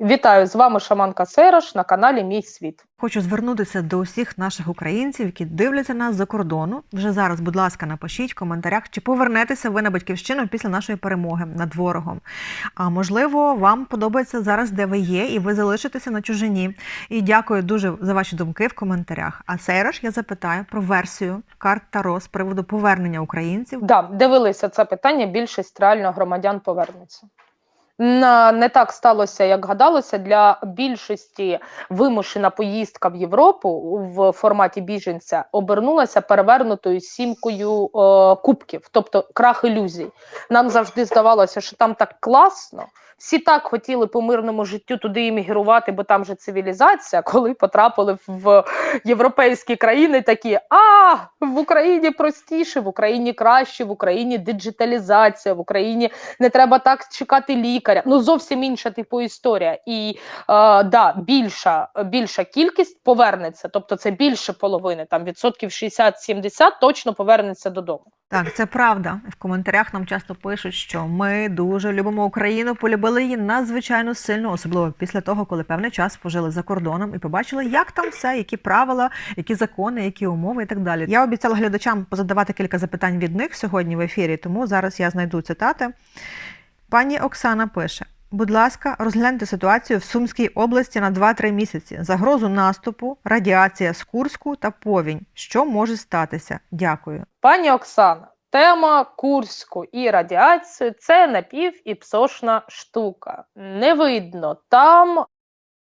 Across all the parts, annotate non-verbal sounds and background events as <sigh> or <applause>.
Вітаю з вами Шаманка Сераш на каналі Мій Світ. Хочу звернутися до усіх наших українців, які дивляться нас за кордону. Вже зараз, будь ласка, напишіть в коментарях, чи повернетеся ви на батьківщину після нашої перемоги над ворогом. А можливо, вам подобається зараз, де ви є, і ви залишитеся на чужині. І дякую дуже за ваші думки в коментарях. А Сейраш я запитаю про версію карт Таро з приводу повернення українців. Да, дивилися це питання. Більшість реально громадян повернеться. Не так сталося, як гадалося. Для більшості вимушена поїздка в Європу в форматі біженця обернулася перевернутою сімкою е, кубків, тобто крах ілюзій. Нам завжди здавалося, що там так класно. Всі так хотіли по мирному життю туди іммігрувати, бо там же цивілізація. Коли потрапили в європейські країни, такі а в Україні простіше, в Україні краще, в Україні диджиталізація, в Україні не треба так чекати лікаря. Ну зовсім інша типу історія. І е, да, більша, більша кількість повернеться, тобто це більше половини, там відсотків 60-70 точно повернеться додому. Так, це правда. В коментарях нам часто пишуть, що ми дуже любимо Україну, полюбили її надзвичайно сильно, особливо після того, коли певний час пожили за кордоном і побачили, як там все, які правила, які закони, які умови і так далі. Я обіцяла глядачам позадавати кілька запитань від них сьогодні в ефірі, тому зараз я знайду цитати. Пані Оксана пише. Будь ласка, розгляньте ситуацію в Сумській області на 2-3 місяці. Загрозу наступу, радіація з Курську та повінь. Що може статися? Дякую. Пані Оксана, тема Курську і радіацію це напів і псошна штука. Не видно там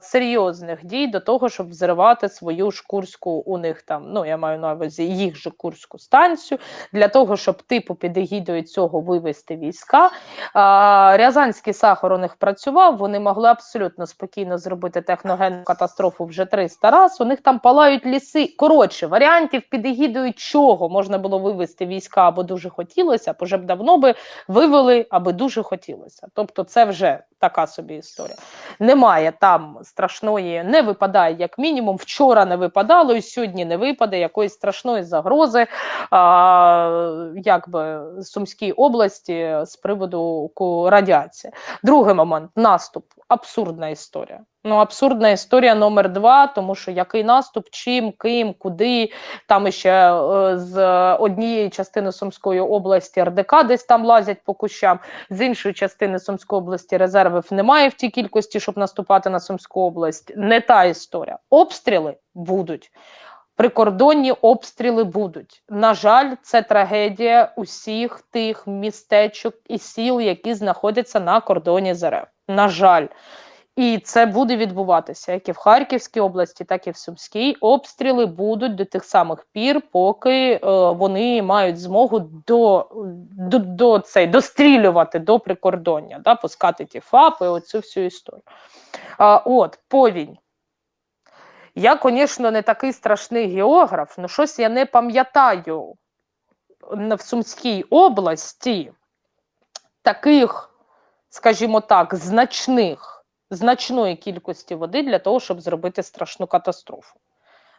серйозних дій до того, щоб взривати свою ж курську у них там. Ну я маю на увазі їх же курську станцію для того, щоб типу під егідою цього вивести війська. А, Рязанський сахар у них працював. Вони могли абсолютно спокійно зробити техногенну катастрофу вже 300 раз. У них там палають ліси. Коротше, варіантів під егідою чого можна було вивести війська або дуже хотілося, бо вже б давно би вивели, аби дуже хотілося. Тобто, це вже така собі історія. Немає там страшної, не випадає як мінімум. Вчора не випадало, і сьогодні не випаде якоїсь страшної загрози, а, якби Сумській області з приводу радіації. Другий момент наступ. Абсурдна історія. Ну, абсурдна історія номер два, тому що який наступ, чим, ким, куди. Там ще е, з однієї частини Сумської області РДК десь там лазять по кущам, з іншої частини Сумської області резервів немає в тій кількості, щоб наступати на Сумську область. Не та історія. Обстріли будуть. Прикордонні обстріли будуть. На жаль, це трагедія усіх тих містечок і сіл, які знаходяться на кордоні з РФ. На жаль. І це буде відбуватися як і в Харківській області, так і в Сумській. Обстріли будуть до тих самих пір, поки е, вони мають змогу до, до, до цей, дострілювати до прикордоння, да, пускати ті ФАПи, оцю всю історію. А, от, повінь. Я, звісно, не такий страшний географ, але щось я не пам'ятаю в Сумській області таких, скажімо так, значних, значної кількості води для того, щоб зробити страшну катастрофу.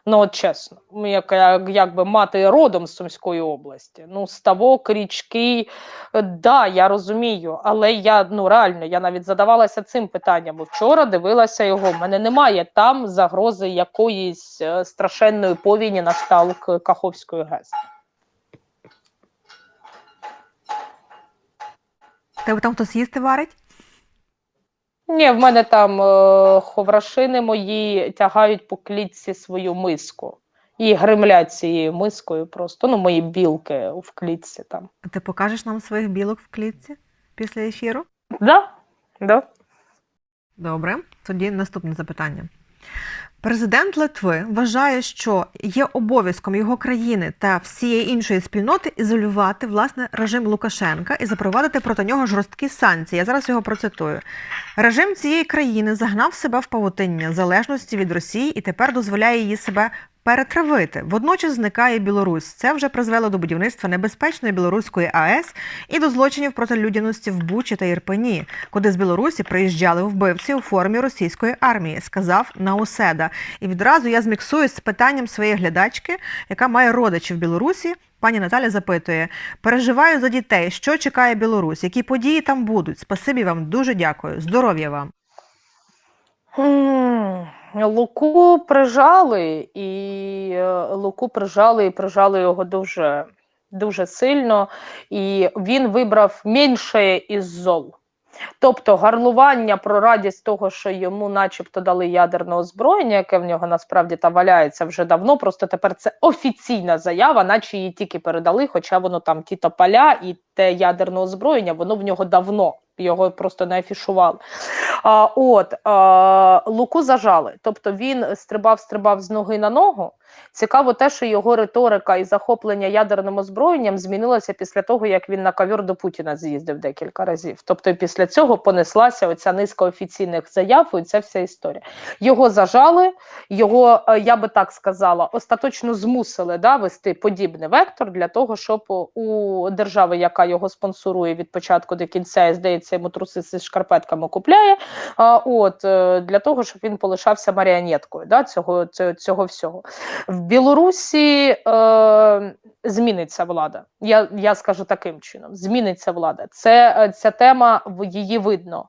Ну, от чесно, як, як, якби мати родом з Сумської області. Ну, ставок, річки, е, да, я розумію, але я ну реально я навіть задавалася цим питанням. Вчора дивилася його. в мене немає там загрози якоїсь е, страшенної повіні на кшталт К- Каховської ГЕС. Тебе там хтось їсти варить? Ні, в мене там е, ховрашини мої тягають по клітці свою миску і гримлять цією мискою просто. Ну, мої білки в клітці там. А Ти покажеш нам своїх білок в клітці після ефіру? Да? Да? Добре, тоді наступне запитання. Президент Литви вважає, що є обов'язком його країни та всієї іншої спільноти ізолювати власне режим Лукашенка і запровадити проти нього жорсткі санкції. Я зараз його процитую. Режим цієї країни загнав себе в павутиння залежності від Росії і тепер дозволяє її себе перетравити. Водночас зникає Білорусь. Це вже призвело до будівництва небезпечної білоруської АЕС і до злочинів проти людяності в Бучі та Ірпені, куди з Білорусі приїжджали вбивці у формі російської армії, сказав Науседа. І відразу я зміксуюсь з питанням своєї глядачки, яка має родичів в Білорусі. Пані Наталя запитує: переживаю за дітей, що чекає Білорусь, які події там будуть. Спасибі вам дуже дякую. Здоров'я вам. Луку прижали, і е, Луку прижали і прижали його дуже, дуже сильно, і він вибрав менше із зол. Тобто гарлування про радість того, що йому начебто дали ядерне озброєння, яке в нього насправді та валяється вже давно. Просто тепер це офіційна заява, наче її тільки передали, хоча воно там ті тополя і те ядерне озброєння, воно в нього давно. Його просто не афішували. А, от а, Луку зажали. Тобто він стрибав, стрибав з ноги на ногу. Цікаво те, що його риторика і захоплення ядерним озброєнням змінилося після того, як він на ковер до Путіна з'їздив декілька разів. Тобто, після цього понеслася оця низка офіційних заяв, і ця вся історія. Його зажали, його, е, я би так сказала, остаточно змусили да, вести подібний вектор для того, щоб у держави, яка його спонсорує від початку до кінця, і здається, йому труси зі шкарпетками купляє. А, от е, для того, щоб він полишався маріонеткою да, цього, цього всього. В Білорусі е, зміниться влада. Я, я скажу таким чином: зміниться влада. Це е, ця тема її видно.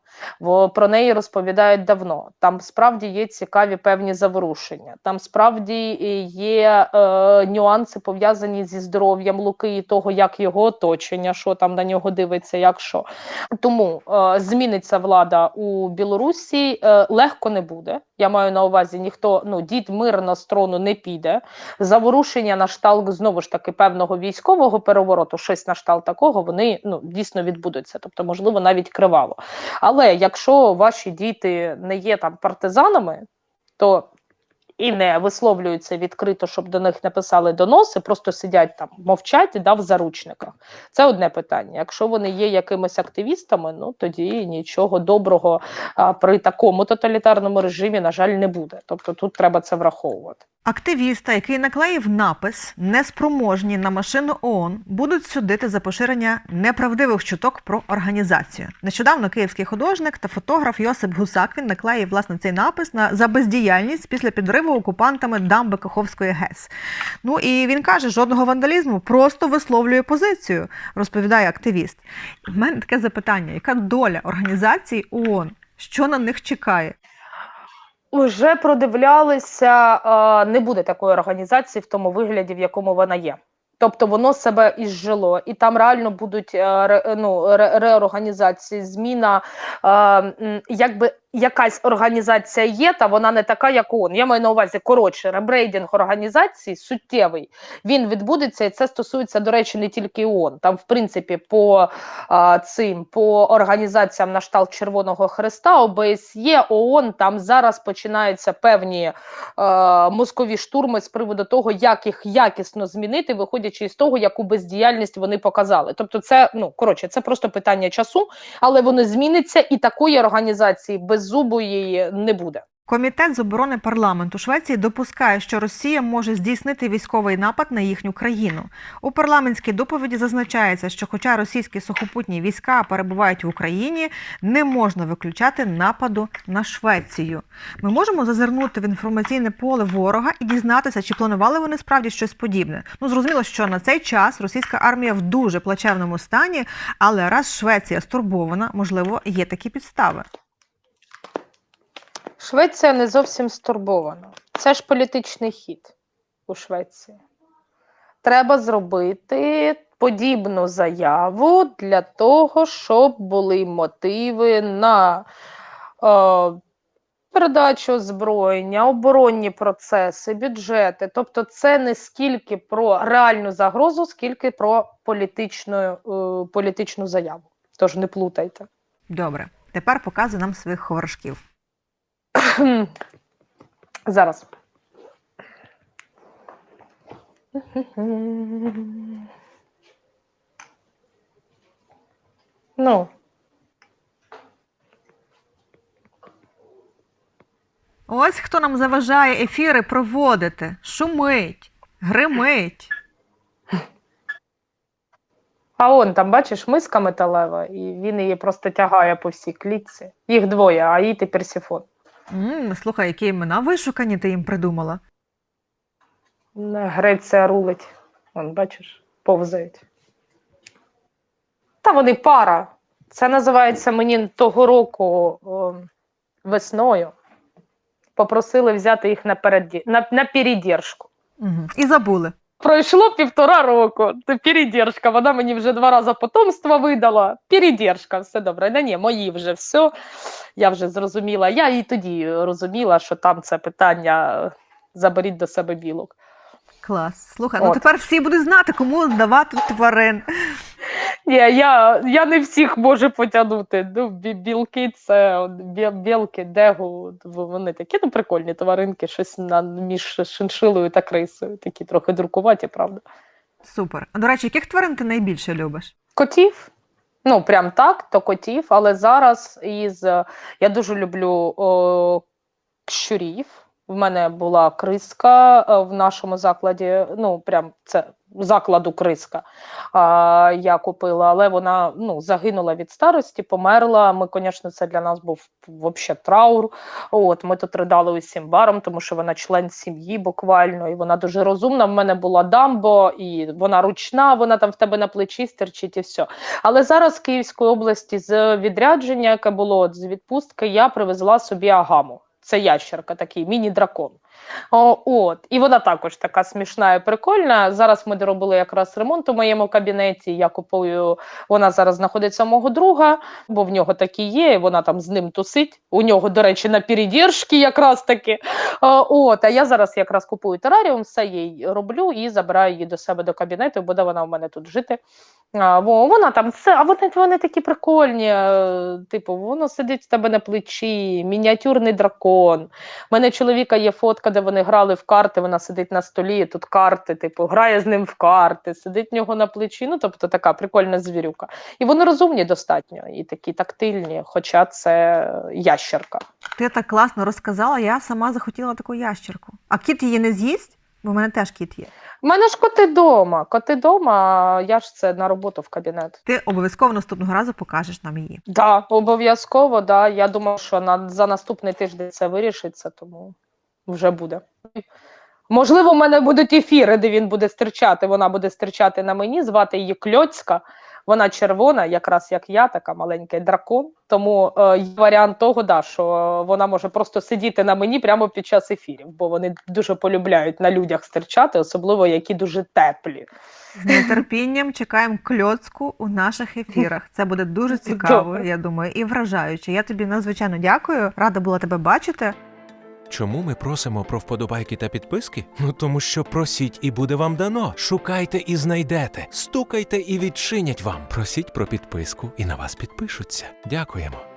Про неї розповідають давно. Там справді є цікаві певні заворушення. Там справді є е, нюанси пов'язані зі здоров'ям Луки і того, як його оточення, що там на нього дивиться, як що. Тому е, зміниться влада у Білорусі е, легко не буде. Я маю на увазі, ніхто ну дід мирно з трону не піде. Заворушення на шталт знову ж таки певного військового перевороту, щось на шталт такого, вони ну дійсно відбудуться, тобто, можливо, навіть криваво. Але якщо ваші діти не є там партизанами, то і не висловлюються відкрито, щоб до них написали доноси, просто сидять там, мовчать і дав в заручниках. Це одне питання. Якщо вони є якимись активістами, ну тоді нічого доброго а, при такому тоталітарному режимі, на жаль, не буде. Тобто тут треба це враховувати. Активіста, який наклеїв напис неспроможні на машину ООН, будуть судити за поширення неправдивих чуток про організацію. Нещодавно київський художник та фотограф Йосип Гусак він наклеїв власне цей напис на за бездіяльність після підриву окупантами дамби Каховської ГЕС. Ну і він каже, жодного вандалізму, просто висловлює позицію, розповідає активіст. У мене таке запитання: яка доля організації ООН? Що на них чекає? Уже продивлялися, е, не буде такої організації в тому вигляді, в якому вона є. Тобто воно себе ізжило, і там реально будуть е, ну, реорганізації, зміна, е, якби якась організація є, та вона не така, як ООН. Я маю на увазі коротше, ребрейдинг організації суттєвий. Він відбудеться, і це стосується, до речі, не тільки ООН. Там, в принципі, по а, цим по організаціям на шталт Червоного Хреста, ОБСЄ, ООН, там зараз починаються певні е, мозкові штурми з приводу того, як їх якісно змінити, виходячи із того, яку бездіяльність вони показали. Тобто, це ну коротше, це просто питання часу, але воно зміниться, і такої організації беззубої не буде. Комітет з оборони парламенту Швеції допускає, що Росія може здійснити військовий напад на їхню країну. У парламентській доповіді зазначається, що, хоча російські сухопутні війська перебувають в Україні, не можна виключати нападу на Швецію. Ми можемо зазирнути в інформаційне поле ворога і дізнатися, чи планували вони справді щось подібне. Ну зрозуміло, що на цей час російська армія в дуже плачевному стані, але раз Швеція стурбована, можливо, є такі підстави. Швеція не зовсім стурбована. Це ж політичний хід у Швеції. Треба зробити подібну заяву для того, щоб були мотиви на е, передачу озброєння, оборонні процеси, бюджети. Тобто, це не скільки про реальну загрозу, скільки про політичну, е, політичну заяву. Тож не плутайте. Добре, тепер показуй нам своїх ховрашків. <clears throat> Зараз. Ну, Ось хто нам заважає ефіри проводити. Шумить, гримить. а он там, бачиш, миска металева, і він її просто тягає по всій клітці. Їх двоє, а їй тепер сифон. М слухай, які імена вишукані ти їм придумала. Греція рулить. Вон, бачиш, повзають. Та вони пара. Це називається мені того року о, весною. попросили взяти їх на, переді... на, на передержку. Угу. І забули. Пройшло півтора року. Це передержка. Вона мені вже два рази потомство видала. Передержка, все добре. Не, ні, мої вже все. Я вже зрозуміла. Я і тоді розуміла, що там це питання е, заберіть до себе білок. Клас. Слухай, ну тепер всі будуть знати, кому давати тварин. Ні, я, я не всіх можу потягнути. Ну, бі- білки це білки, дегу, вони такі ну, прикольні тваринки, щось на, між шиншилою та крисою. Такі трохи друкуваті, правда. Супер. А до речі, яких тварин ти найбільше любиш? Котів. Ну, прям так, то котів, але зараз із я дуже люблю о, щурів. В мене була криска е, в нашому закладі. Ну, прям це закладу криска. А, я купила, але вона ну, загинула від старості, померла. Ми, звісно, це для нас був взагалі траур. От, ми тут ридали усім баром, тому що вона член сім'ї буквально, і вона дуже розумна. В мене була дамбо, і вона ручна, вона там в тебе на плечі стерчить і все. Але зараз з Київської області з відрядження, яке було з відпустки, я привезла собі агаму. Це ящерка, такий міні-дракон. От. І вона також така смішна і прикольна. Зараз ми доробили якраз ремонт у моєму кабінеті. Я купую, вона зараз знаходиться у мого друга, бо в нього такі є, і вона там з ним тусить. У нього, до речі, на передержки якраз таки. От, а я зараз якраз купую тераріум, все їй роблю і забираю її до себе до кабінету, буде вона в мене тут жити. Во, вона там все, а вони, вони такі прикольні. е, Типу, воно сидить в тебе на плечі, мініатюрний дракон. У мене чоловіка є фотка, де вони грали в карти, вона сидить на столі, тут карти, типу, грає з ним в карти, сидить в нього на плечі. Ну, тобто така прикольна звірюка. І вони розумні достатньо, і такі тактильні, хоча це ящерка. Ти так класно розказала, я сама захотіла таку ящерку. А кіт її не з'їсть, бо в мене теж кіт є. У мене ж коти дома. Коти дома, а я ж це на роботу в кабінет. Ти обов'язково наступного разу покажеш нам її. Да, обов'язково, да. Я думаю, що на, за наступний тиждень це вирішиться, тому вже буде. Можливо, в мене будуть ефіри, де він буде стирчати. Вона буде стирчати на мені, звати її Кльоцька. Вона червона, якраз як я, така маленький дракон. Тому е, є варіант того, да, що вона може просто сидіти на мені прямо під час ефірів, бо вони дуже полюбляють на людях стирчати, особливо які дуже теплі. З нетерпінням чекаємо кльоцку у наших ефірах. Це буде дуже <laughs> цікаво, я думаю, і вражаюче. Я тобі надзвичайно дякую. Рада була тебе бачити. Чому ми просимо про вподобайки та підписки? Ну тому що просіть і буде вам дано. Шукайте і знайдете, стукайте і відчинять вам. Просіть про підписку і на вас підпишуться. Дякуємо.